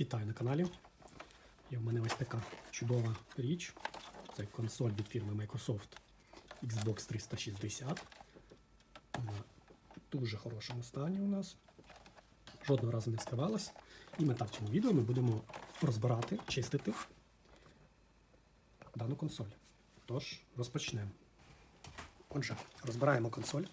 Вітаю на каналі. Є в мене ось така чудова річ. Це консоль від фірми Microsoft Xbox 360. Вона в дуже хорошому стані у нас. Жодного разу не вскривалась. І мета в цьому відео ми будемо розбирати, чистити дану консоль. Тож, розпочнемо. Отже, розбираємо консоль.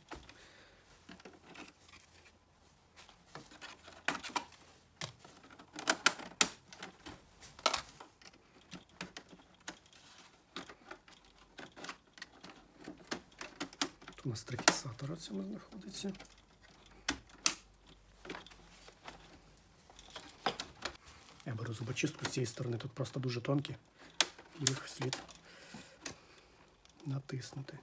У нас три фіксатора в цьому знаходиться. Я беру зубочистку з цієї сторони, тут просто дуже тонкі. Їх слід натиснути.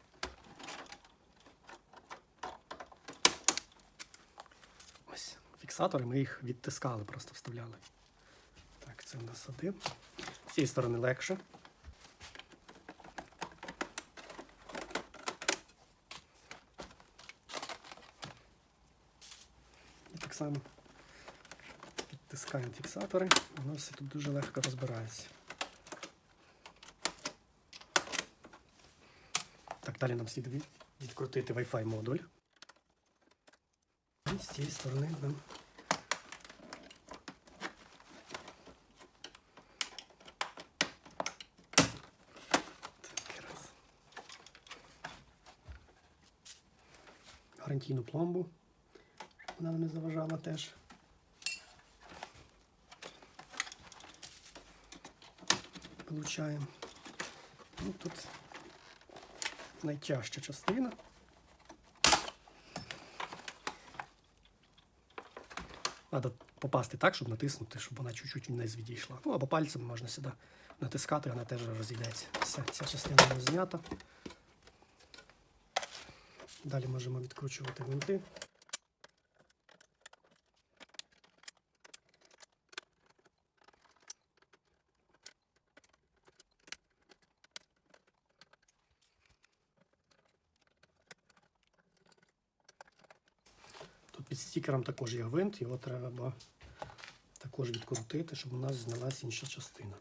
Ось фіксатори, ми їх відтискали, просто вставляли. Так, це в нас один. З цієї сторони легше. Так само відтискаємо фіксатори, воно все тут дуже легко розбирається. Так, далі нам слід відкрутити Wi-Fi модуль. І з цієї сторони нам гарантійну пломбу. Вона не заважала теж. Получаємо. Ну, тут найтяжча частина. Треба попасти так, щоб натиснути, щоб вона чуть-чуть вниз відійшла. Ну або пальцем можна сюди натискати, вона теж розійдеться. Все, ця частина нас знята. Далі можемо відкручувати гвинти. Під стікером також є гвинт, його треба також відкрутити, щоб у нас знялася інша частина.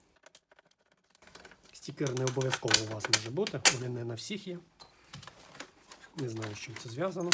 Стікер не обов'язково у вас може бути, вони не на всіх є. Не знаю, з чим це зв'язано.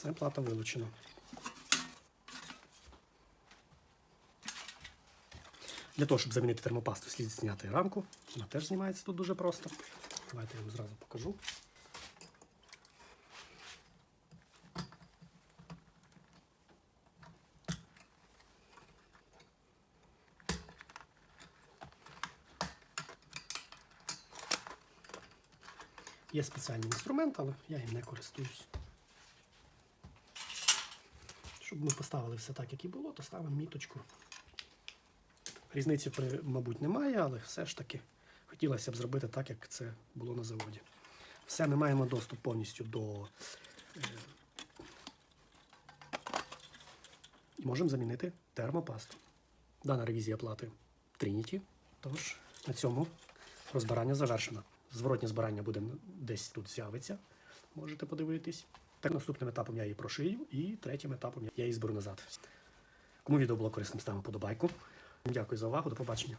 Все, плата вилучена. Для того, щоб замінити термопасту, слід зняти рамку. Вона теж знімається тут дуже просто. Давайте я вам зразу покажу. Є спеціальний інструмент, але я їм не користуюсь. Щоб ми поставили все так, як і було, то ставимо міточку. Різниці, мабуть, немає, але все ж таки хотілося б зробити так, як це було на заводі. Все, ми маємо доступ повністю до. е, І можемо замінити термопасту. Дана ревізія плати Trinity. Тож на цьому розбирання завершено. Зворотнє збирання буде десь тут з'явиться. Можете подивитись. Так, наступним етапом я її прошию, і третім етапом я її зберу назад. Кому відео було корисним, ставимо подобайку. Дякую за увагу, до побачення.